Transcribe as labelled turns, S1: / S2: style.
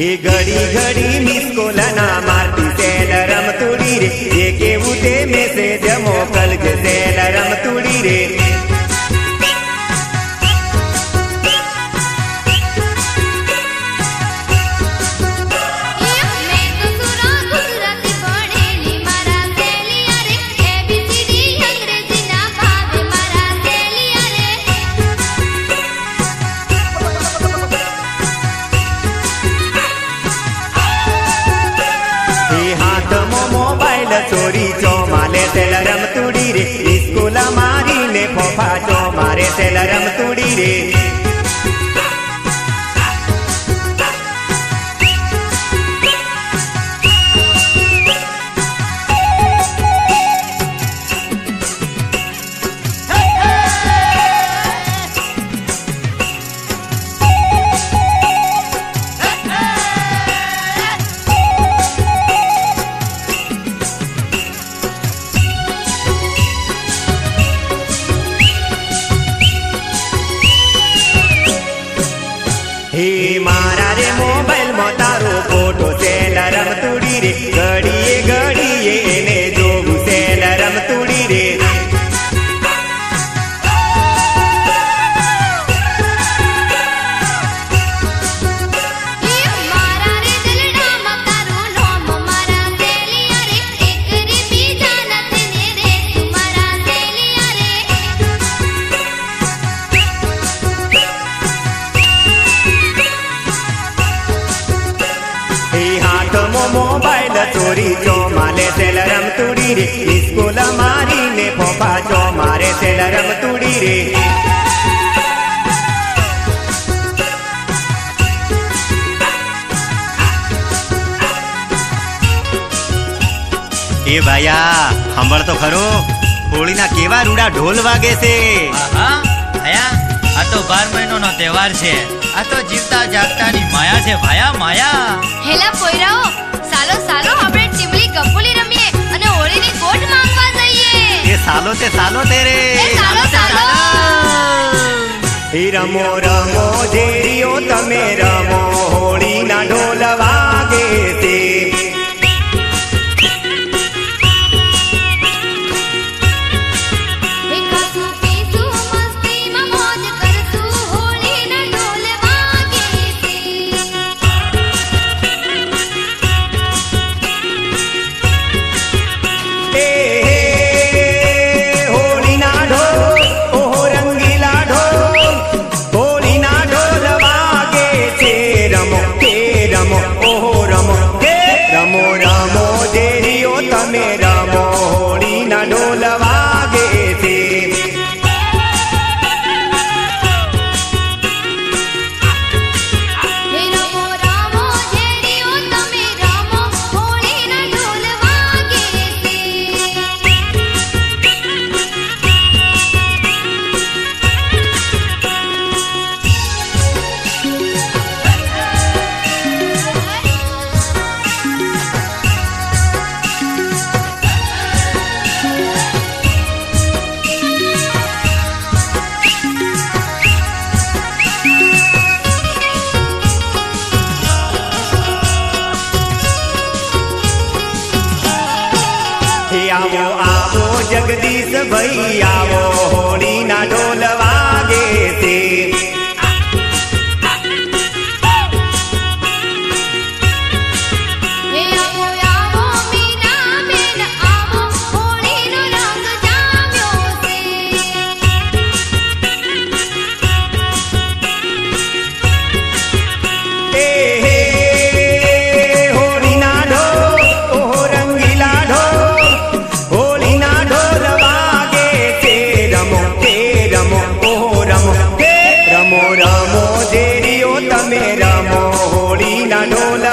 S1: ઘડી ઘડી miss call ના મારતી સેલ રમતુડી રે જે કેવું તે મેસેજ મોકલજે સેલ રમતુડી રે મોબાઈલ ચોરી ચો માલે તેલ રમતુડી રે. સ્કૂલ મારીને ફોફા ચો મારે તેલ રમતુડી રે. રમતુડી મોબાઈલ ચોરી ચો માલે સેલ રમતુડી રે. સ્કૂલ મારીને ફોફા જો મારે સેલ રમતુડી રે.
S2: એ ભાયા સાંભળ તો ખરો. હોળીના કેવા રૂડા ઢોલ વાગે છે.
S3: આહા ભાયા આ તો બાર મહિનો નો તહેવાર છે. આ તો જીવતા જાગતાની માયા છે. ભાયા માયા.
S4: હેલા પોયરાઓ સાલો સાલો આપણે ટીમલી ગપ્પુલી રમીએ અને હોળીની ગોટ માંગવા જઈએ.
S2: એ સાલો તે સાલો તે
S4: રે સાલો સાલો.
S1: રમો રમો ઢેરીઓ તમે રમો હોળીના ઢોલ એ જગદીશ ભાઈ આવો. Lola.